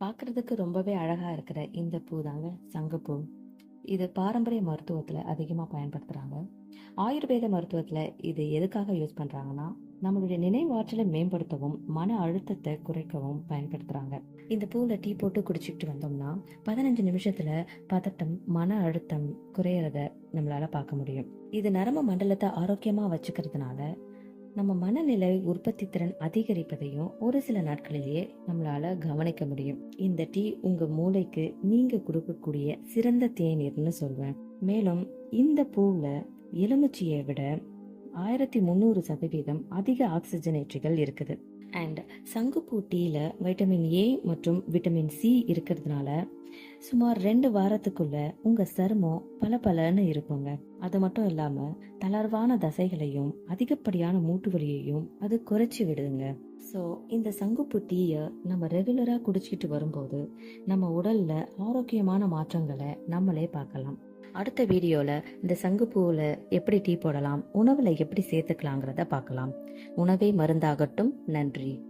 பார்க்கறதுக்கு ரொம்பவே அழகா இருக்கிற இந்த பூ தாங்க சங்கப்பூ இது பாரம்பரிய மருத்துவத்தில் அதிகமாக பயன்படுத்துகிறாங்க ஆயுர்வேத மருத்துவத்தில் இது எதுக்காக யூஸ் பண்ணுறாங்கன்னா நம்மளுடைய நினைவாற்றலை மேம்படுத்தவும் மன அழுத்தத்தை குறைக்கவும் பயன்படுத்துகிறாங்க இந்த பூவில் டீ போட்டு குடிச்சிக்கிட்டு வந்தோம்னா பதினஞ்சு நிமிஷத்தில் பதட்டம் மன அழுத்தம் குறையிறத நம்மளால பார்க்க முடியும். இது நரம்பு மண்டலத்தை ஆரோக்கியமாக வச்சுக்கிறதுனால நம்ம மனநிலை உற்பத்தி திறன் அதிகரிப்பதையும் ஒரு சில நாட்களிலேயே நம்மளால கவனிக்க முடியும். இந்த டீ உங்க மூளைக்கு நீங்க கொடுக்கக்கூடிய சிறந்த தேநீர்னு சொல்வேன். மேலும் இந்த பூவுல எலுமிச்சியை விட ஆயிரத்தி முந்நூறு சதவீதம் அதிக ஆக்சிஜனேற்றிகள் இருக்குது. அண்ட் சங்குப்பூ டீயில் வைட்டமின் ஏ மற்றும் விட்டமின் சி இருக்கிறதுனால சுமார் ரெண்டு வாரத்துக்குள்ள உங்க சருமம் பல இருக்குங்க. அது மட்டும் இல்லாம தளர்வான தசைகளையும் அதிகப்படியான மூட்டு வலியையும் அது குறைச்சி விடுதுங்க. ஸோ இந்த சங்குப்பு டீயை நம்ம ரெகுலரா குடிச்சிட்டு வரும்போது நம்ம உடல்ல ஆரோக்கியமான மாற்றங்களை நம்மளே பார்க்கலாம். அடுத்த வீடியோவில் இந்த சங்குப்பூவில் எப்படி டீ போடலாம் உணவில் எப்படி சேர்த்துக்கலாங்கிறத பார்க்கலாம். உணவே மருந்தாகட்டும். நன்றி.